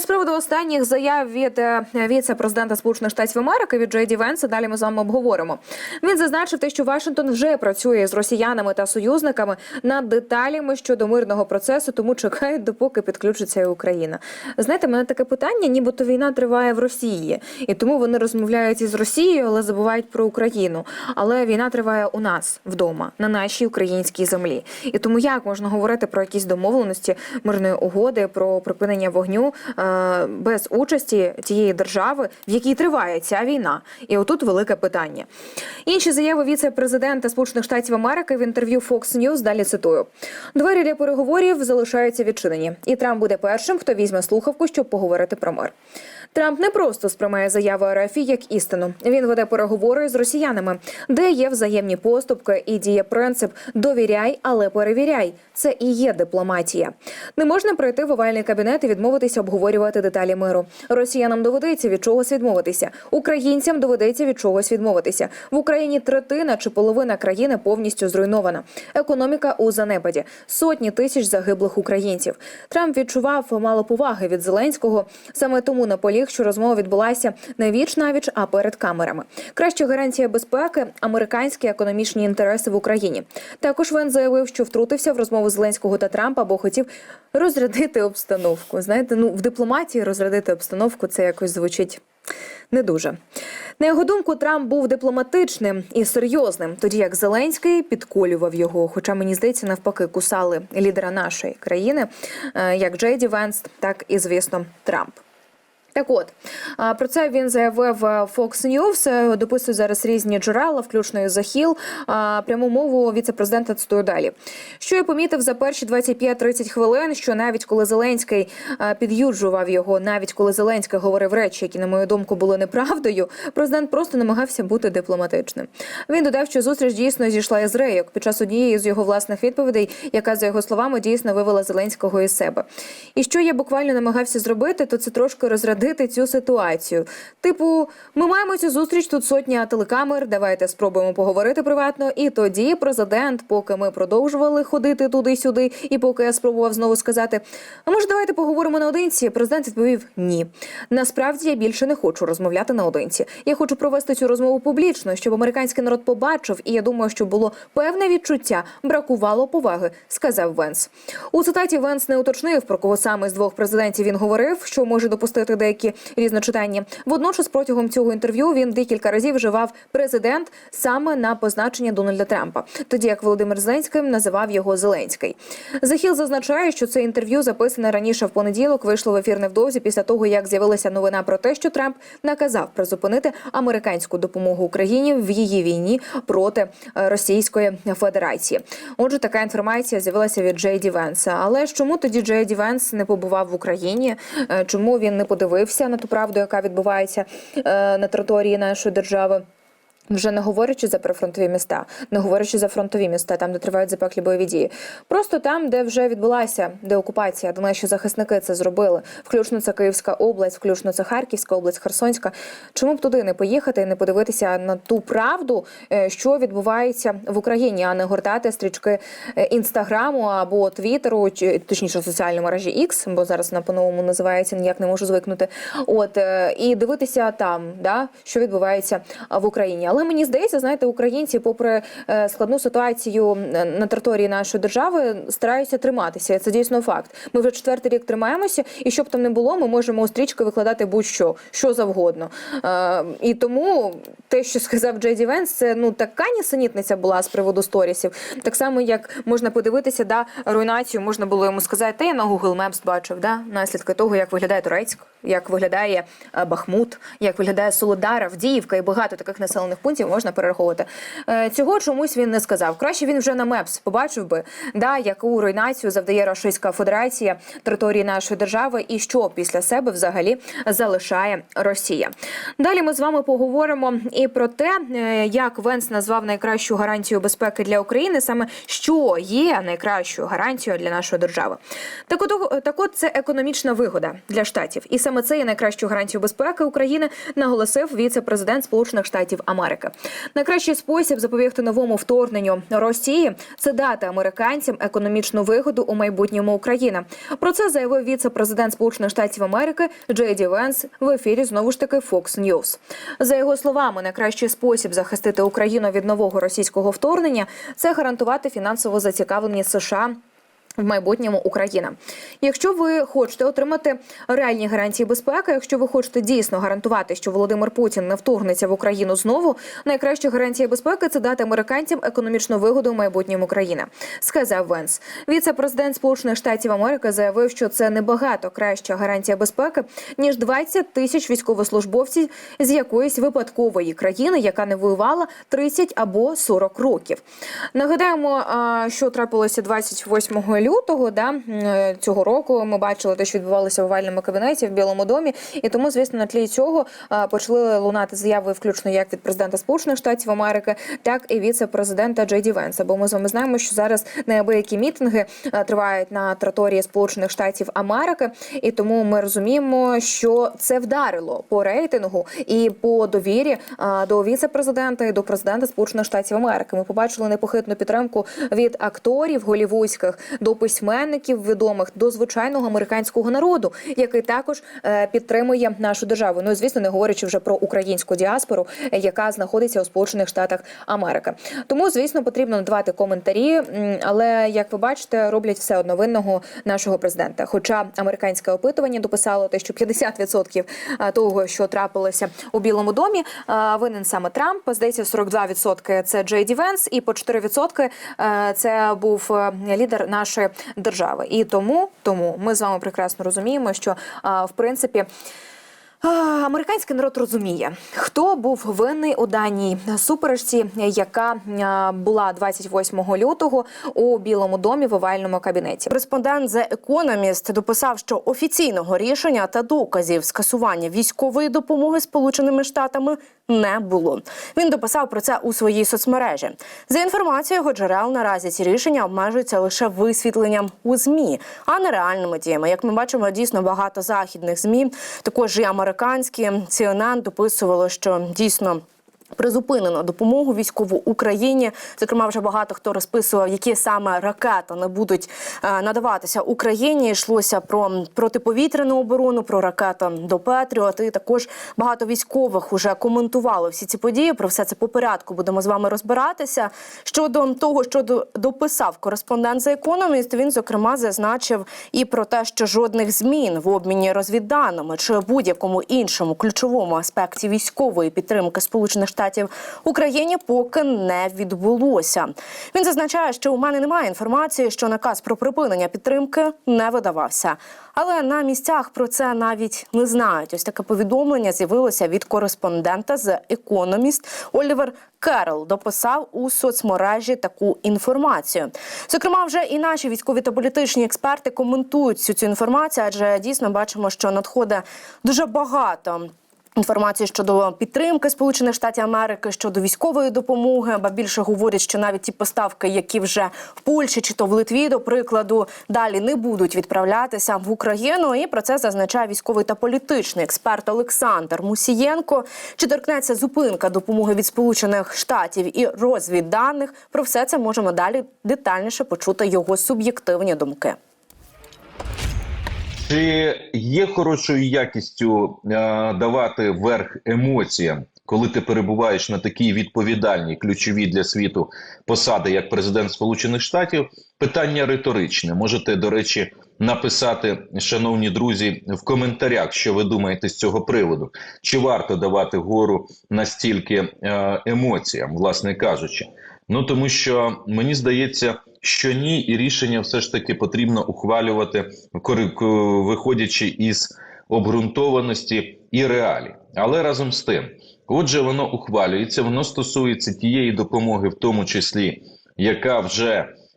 З приводу останніх заяв від е, віце-президента Сполучених Штатів Америки від Джей Венса далі ми з вами обговоримо. Він зазначив те, що Вашингтон вже працює з росіянами та союзниками над деталями щодо мирного процесу, тому чекають, допоки підключиться і Україна. Знаєте, мене таке питання, нібито війна триває в Росії, і тому вони розмовляють із Росією, але забувають про Україну. Але війна триває у нас вдома, на нашій українській землі. І тому як можна говорити про якісь домовленості мирної угоди, про припинення вогню е, без участі тієї держави, в якій триває ця війна? І отут велике питання. Інші заяви віце-президента Сполучених Штатів Америки в інтерв'ю Fox News, далі цитую: двері для переговорів залишаються відчинені, і Трамп буде першим, хто візьме слухавку, щоб поговорити про мир. Трамп не просто сприймає заяви РФ як істину. Він веде переговори з росіянами, де є взаємні поступки і діє принцип довіряй, але перевіряй. Це і є дипломатія. Не можна прийти в овальний кабінет і відмовитися обговорювати деталі миру. Росіянам доведеться від чогось відмовитися. Українцям доведеться від чогось відмовитися. В Україні третина чи половина країни повністю зруйнована. Економіка у занепаді, сотні тисяч загиблих українців. Трамп відчував мало поваги від Зеленського. Саме тому наполіг, що розмова відбулася не віч навіч, а перед камерами. Краща гарантія безпеки американські економічні інтереси в Україні. Також він заявив, що втрутився в розмову Зеленського та Трампа, бо хотів розрядити обстановку. Знаєте, ну в дипломатії розрядити обстановку це якось звучить. Не дуже на його думку, Трамп був дипломатичним і серйозним, тоді як Зеленський підколював його. Хоча мені здається, навпаки, кусали лідера нашої країни, е, як Джейді Венс, так і звісно Трамп. Так от про це він заявив е, Fox News, е, Дописують зараз різні джерела, включно захіл. Пряму мову віце-президента цитую далі. Що я помітив за перші 25-30 хвилин, що навіть коли Зеленський а, під'юджував його, навіть коли Зеленський говорив речі, які на мою думку були неправдою, президент просто намагався бути дипломатичним. Він додав, що зустріч дійсно зійшла із рейок під час однієї з його власних відповідей, яка за його словами дійсно вивела Зеленського із себе. І що я буквально намагався зробити, то це трошки розрядити цю ситуацію. Типу, ми маємо цю зустріч тут сотня телекамер. Давайте спробуємо поговорити приватно. І тоді президент, поки ми продовжували ходити туди-сюди, і поки я спробував знову сказати: а може, давайте поговоримо наодинці. Президент відповів ні. Насправді я більше не хочу розмовляти наодинці. Я хочу провести цю розмову публічно, щоб американський народ побачив. І я думаю, що було певне відчуття, бракувало поваги, сказав Венс. У цитаті Венс не уточнив про кого саме з двох президентів він говорив, що може допустити деякі різночитання. Водночас, протягом цього інтерв'ю він декілька разів вживав президент саме на позначення Дональда Трампа, тоді як Володимир Зеленський називав його Зеленський. Захіл зазначає, що це інтерв'ю записане раніше в понеділок. Вийшло в ефір невдовзі після того, як з'явилася новина про те, що Трамп наказав призупинити американську допомогу Україні в її війні проти е, Російської Федерації. Отже, така інформація з'явилася від Джей Ді Венса. Але чому тоді Джей Ді Венс не побував в Україні? Е, Чому він не подивився на ту правду, яка відбувається е, на території нашої держави? Вже не говорячи за прифронтові міста, не говорячи за фронтові міста, там де тривають запеклі бойові дії. Просто там, де вже відбулася деокупація, де наші захисники це зробили, включно це Київська область, включно це Харківська область, Херсонська. Чому б туди не поїхати і не подивитися на ту правду, е, що відбувається в Україні, а не гортати стрічки е, інстаграму або твіттеру, чи точніше соціальної мережі X, бо зараз вона по-новому називається, ніяк не можу звикнути. От е, і дивитися там, да що відбувається в Україні. Але мені здається, знаєте, українці, попри е, складну ситуацію е, на території нашої держави, стараються триматися. Це дійсно факт. Ми вже четвертий рік тримаємося, і щоб там не було, ми можемо у стрічки викладати будь-що, що завгодно. Е, І тому те, що сказав Джейді Венс, це ну така нісенітниця була з приводу сторісів. Так само, як можна подивитися, да руйнацію можна було йому сказати, та я на Google Maps бачив, да наслідки того, як виглядає Турецьк, як виглядає Бахмут, як виглядає Солодар, Авдіївка і багато таких населених пунктів можна перераховувати. Е, Цього чомусь він не сказав. Краще він вже на МЕПС побачив би, да, яку руйнацію завдає Російська Федерація території нашої держави, і що після себе взагалі залишає Росія. Далі ми з вами поговоримо і про те, е, як Венс назвав найкращу гарантію безпеки для України, саме що є найкращою гарантією для нашої держави. Так от, так от це економічна вигода для штатів, і Саме це є найкращою гарантією безпеки України, наголосив віце-президент Сполучених Штатів Америки. Найкращий спосіб запобігти новому вторгненню Росії це дати американцям економічну вигоду у майбутньому України. Про це заявив віце-президент Сполучених Штатів Америки Джей Ді Венс в ефірі знову ж таки Fox News. За його словами, найкращий спосіб захистити Україну від нового російського вторгнення це гарантувати фінансову зацікавленість США. В майбутньому Україна. Якщо ви хочете отримати реальні гарантії безпеки, якщо ви хочете дійсно гарантувати, що Володимир Путін не вторгнеться в Україну знову, найкраща гарантія безпеки це дати американцям економічну вигоду в майбутньому країни, сказав Венс. Віце-президент Сполучених Штатів Америки заявив, що це небагато краща гарантія безпеки ніж 20 тисяч військовослужбовців з якоїсь випадкової країни, яка не воювала 30 або 40 років. Нагадаємо, що трапилося 28 лютого да, е, цього року. Ми бачили те, що відбувалося в овальному кабінеті в Білому домі, і тому, звісно, на тлі цього почали лунати заяви, включно як від президента Сполучених Штатів Америки, так і віце-президента Джей Ді Венса. Бо ми з вами знаємо, що зараз неабиякі мітинги тривають на території Сполучених Штатів Америки, і тому ми розуміємо, що це вдарило по рейтингу і по довірі до віце-президента і до президента Сполучених Штатів Америки. Ми побачили непохитну підтримку від акторів голівудських до письменників відомих до звичайного американського народу, який також е, підтримує нашу державу. Ну звісно, не говорячи вже про українську діаспору, яка знаходиться у Сполучених Штатах Америки. Тому, звісно, потрібно надавати коментарі, але як ви бачите, роблять все одно винного нашого президента. Хоча американське опитування дописало те, що 50% того, що трапилося у Білому домі, винен саме Трамп. Здається, 42% це Джей Ді Венс, і по 4% е, це був е, лідер нашої держави. І тому, тому ми з вами прекрасно розуміємо, що в принципі. Американський народ розуміє, хто був винний у даній суперечці, яка була 28 лютого у Білому домі в овальному кабінеті. Кореспондент The Economist дописав, що офіційного рішення та доказів скасування військової допомоги Сполученими Штатами не було. Він дописав про це у своїй соцмережі. За інформацією його джерел, наразі ці рішення обмежуються лише висвітленням у змі, а не реальними діями. Як ми бачимо, дійсно багато західних змі, також і американські CNN дописувало, що дійсно. Призупинено допомогу військову Україні. Зокрема, вже багато хто розписував, які саме ракети не будуть е, надаватися Україні. Йшлося про протиповітряну оборону, про ракети до Петріот. І також багато військових вже коментували всі ці події. Про все це по порядку будемо з вами розбиратися. Щодо того, що до- дописав кореспондент за економіст, він зокрема зазначив і про те, що жодних змін в обміні розвідданими чи будь-якому іншому ключовому аспекті військової підтримки Сполучених Штатів Україні поки не відбулося. Він зазначає, що у мене немає інформації, що наказ про припинення підтримки не видавався. Але на місцях про це навіть не знають. Ось таке повідомлення з'явилося від кореспондента з Economist Олівер Керол дописав у соцмережі таку інформацію. Зокрема, вже і наші військові та політичні експерти коментують всю цю інформацію, адже дійсно бачимо, що надходить дуже багато. Інформації щодо підтримки Сполучених Штатів Америки щодо військової допомоги, ба більше говорять, що навіть ті поставки, які вже в Польщі чи то в Литві, до прикладу, далі не будуть відправлятися в Україну. І про це зазначає військовий та політичний експерт Олександр Мусієнко. Чи торкнеться зупинка допомоги від Сполучених Штатів і розвідданих? Про все це можемо далі детальніше почути його суб'єктивні думки. Чи є хорошою якістю е, давати верх емоціям, коли ти перебуваєш на такій відповідальній ключовій для світу посади, як президент Сполучених Штатів? Питання риторичне. Можете, до речі, написати, шановні друзі, в коментарях, що ви думаєте з цього приводу. Чи варто давати гору настільки е, емоціям, власне кажучи? Ну тому що мені здається, що ні, і рішення все ж таки потрібно ухвалювати, виходячи із обґрунтованості і реалій. Але разом з тим, отже, воно ухвалюється, воно стосується тієї допомоги, в тому числі, яка вже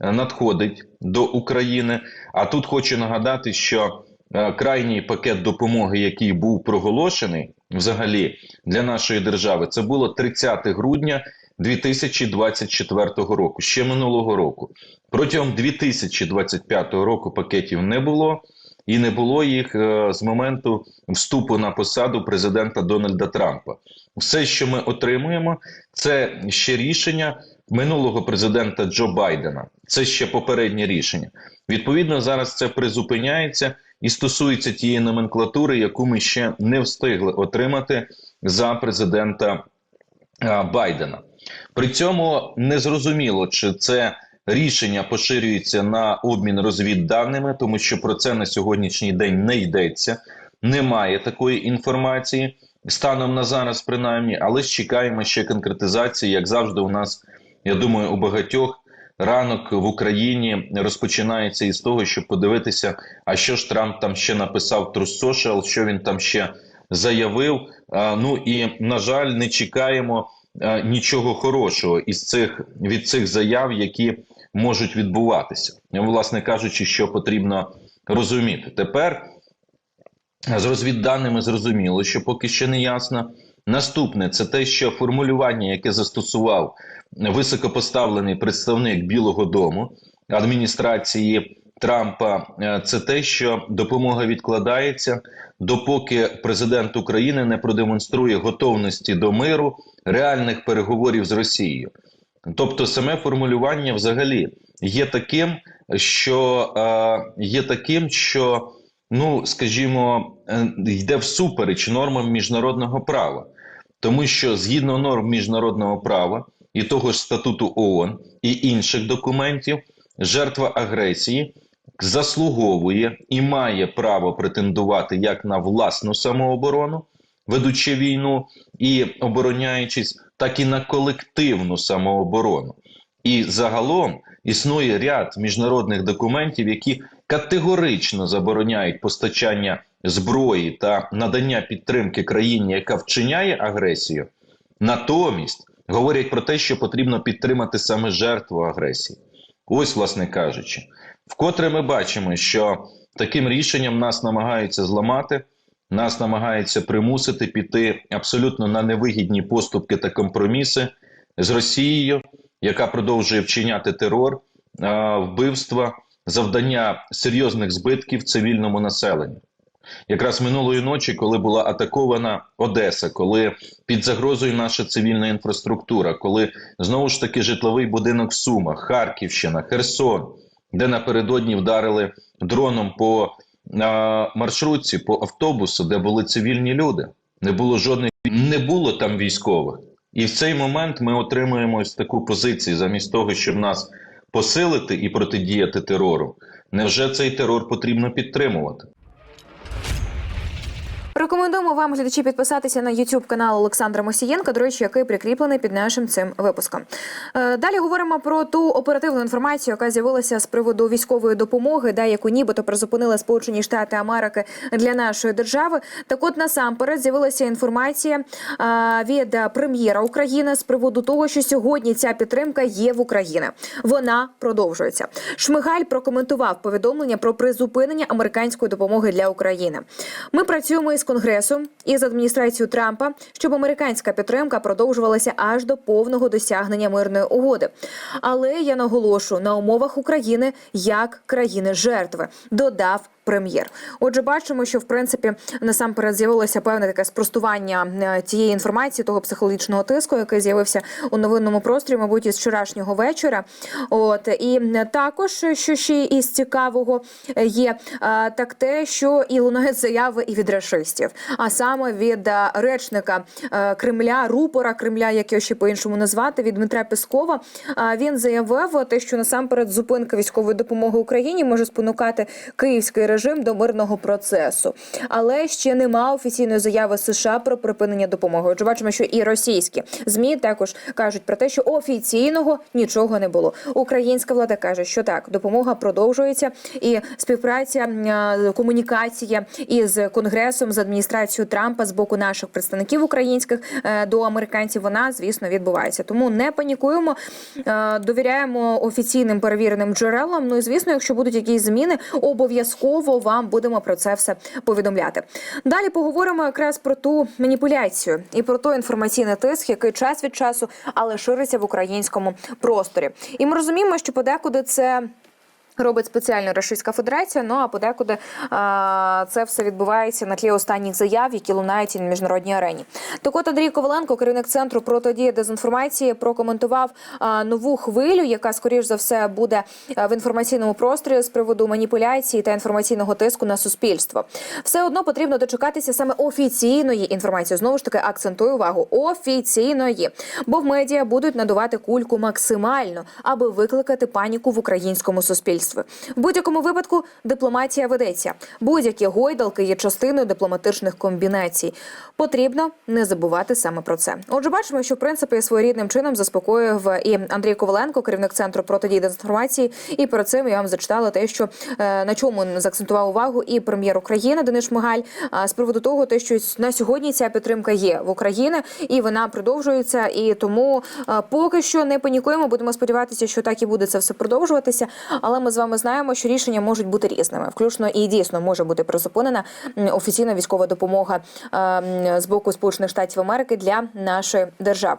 е, надходить до України. А тут хочу нагадати, що е, крайній пакет допомоги, який був проголошений взагалі для нашої держави, це було 30 грудня 2024 року, ще минулого року. Протягом 2025 року пакетів не було. і не було їх е, з моменту вступу на посаду президента Дональда Трампа. Все, що ми отримуємо, це ще рішення минулого президента Джо Байдена. Це ще попереднє рішення. Відповідно, зараз це призупиняється і стосується тієї номенклатури, яку ми ще не встигли отримати за президента а, Байдена. При цьому не зрозуміло, чи це рішення поширюється на обмін розвідданими, тому що про це на сьогоднішній день не йдеться. Немає такої інформації станом на зараз, принаймні, але ж чекаємо ще конкретизації, як завжди, у нас, я думаю, у багатьох. Ранок в Україні розпочинається із того, щоб подивитися, а що ж Трамп там ще написав True Social, що він там ще заявив. Ну і на жаль, не чекаємо нічого хорошого із цих від цих заяв, які можуть відбуватися. Власне кажучи, що потрібно розуміти тепер. З розвідданими зрозуміло, що поки ще не ясно. Наступне це те, що формулювання, яке застосував високопоставлений представник Білого Дому адміністрації Трампа, е, це те, що допомога відкладається, допоки президент України не продемонструє готовності до миру реальних переговорів з Росією. Тобто, саме формулювання взагалі є таким, що е, є таким, що ну скажімо, е, йде всупереч нормам міжнародного права, тому що згідно норм міжнародного права і того ж статуту ООН і інших документів, жертва агресії заслуговує і має право претендувати як на власну самооборону, ведучи війну і обороняючись, так і на колективну самооборону. І загалом існує ряд міжнародних документів, які категорично забороняють постачання зброї та надання підтримки країні, яка вчиняє агресію. Натомість говорять про те, що потрібно підтримати саме жертву агресії. Ось, власне кажучи, вкотре ми бачимо, що таким рішенням нас намагаються зламати, нас намагаються примусити піти абсолютно на невигідні поступки та компроміси з Росією, яка продовжує вчиняти терор, вбивства, завдання серйозних збитків цивільному населенню. Якраз минулої ночі, коли була атакована Одеса, коли під загрозою наша цивільна інфраструктура, коли знову ж таки житловий будинок в Сумах, Харківщина, Херсон, де напередодні вдарили дроном по а, маршрутці, по автобусу, де були цивільні люди, не було жодних не було там військових. І в цей момент ми отримуємо ось таку позицію, замість того, щоб нас посилити і протидіяти терору. Невже цей терор потрібно підтримувати? Рекомендуємо вам, глядачі, підписатися на YouTube канал Олександра Мосієнка, до речі, який прикріплений під нашим цим випуском. Е, Далі говоримо про ту оперативну інформацію, яка з'явилася з приводу військової допомоги, де яку нібито призупинили Сполучені Штати Америки для нашої держави. Так, от насамперед з'явилася інформація е, від прем'єра України з приводу того, що сьогодні ця підтримка є в Україні. Вона продовжується. Шмигаль прокоментував повідомлення про призупинення американської допомоги для України. Ми працюємо із конгресом і з адміністрацією Трампа, щоб американська підтримка продовжувалася аж до повного досягнення мирної угоди. Але я наголошу на умовах України як країни жертви, додав. Прем'єр, отже, бачимо, що в принципі насамперед з'явилося певне таке спростування е, цієї інформації, того психологічного тиску, який з'явився у новинному просторі, мабуть, із вчорашнього вечора. От і також, що ще із цікавого є, е, так те, що і лунають заяви і від рашистів, а саме від е, речника е, Кремля, рупора Кремля, як його ще по-іншому назвати, від Дмитра Пескова. Е, Він заявив те, що насамперед зупинка військової допомоги Україні може спонукати київський режим до мирного процесу, але ще нема офіційної заяви США про припинення допомоги. Отже, бачимо, що і російські змі також кажуть про те, що офіційного нічого не було. Українська влада каже, що так, допомога продовжується, і співпраця, комунікація із конгресом з адміністрацією Трампа з боку наших представників українських е, до американців. Вона звісно відбувається. Тому не панікуємо, е, довіряємо офіційним перевіреним джерелам. Ну і звісно, якщо будуть якісь зміни, обов'язково вам будемо про це все повідомляти. Далі поговоримо якраз про ту маніпуляцію і про той інформаційний тиск, який час від часу, але шириться в українському просторі. І ми розуміємо, що подекуди це. Робить спеціально Російська Федерація. Ну а подекуди а, це все відбувається на тлі останніх заяв, які лунають на міжнародній арені. Так от Андрій Коваленко, керівник центру протидії дезінформації, прокоментував а, нову хвилю, яка скоріш за все буде в інформаційному просторі з приводу маніпуляції та інформаційного тиску на суспільство. Все одно потрібно дочекатися саме офіційної інформації. Знову ж таки акцентую увагу офіційної, бо в медіа будуть надувати кульку максимально, аби викликати паніку в українському суспільстві. В будь-якому випадку дипломатія ведеться. Будь-які гойдалки є частиною дипломатичних комбінацій. Потрібно не забувати саме про це. Отже, бачимо, що в принципі своєрідним чином заспокоїв і Андрій Коваленко, керівник центру протидії дезінформації. І перед цим я вам зачитала те, що е, на чому заакцентував увагу і прем'єр України Денис Шмигаль з приводу того, те, що на сьогодні ця підтримка є в Україні і вона продовжується. І тому е, поки що не панікуємо. Будемо сподіватися, що так і буде це все продовжуватися. Але ми з вами знаємо, що рішення можуть бути різними. Включно і дійсно може бути призупинена офіційна військова допомога е, з боку Сполучених Штатів Америки для нашої держави.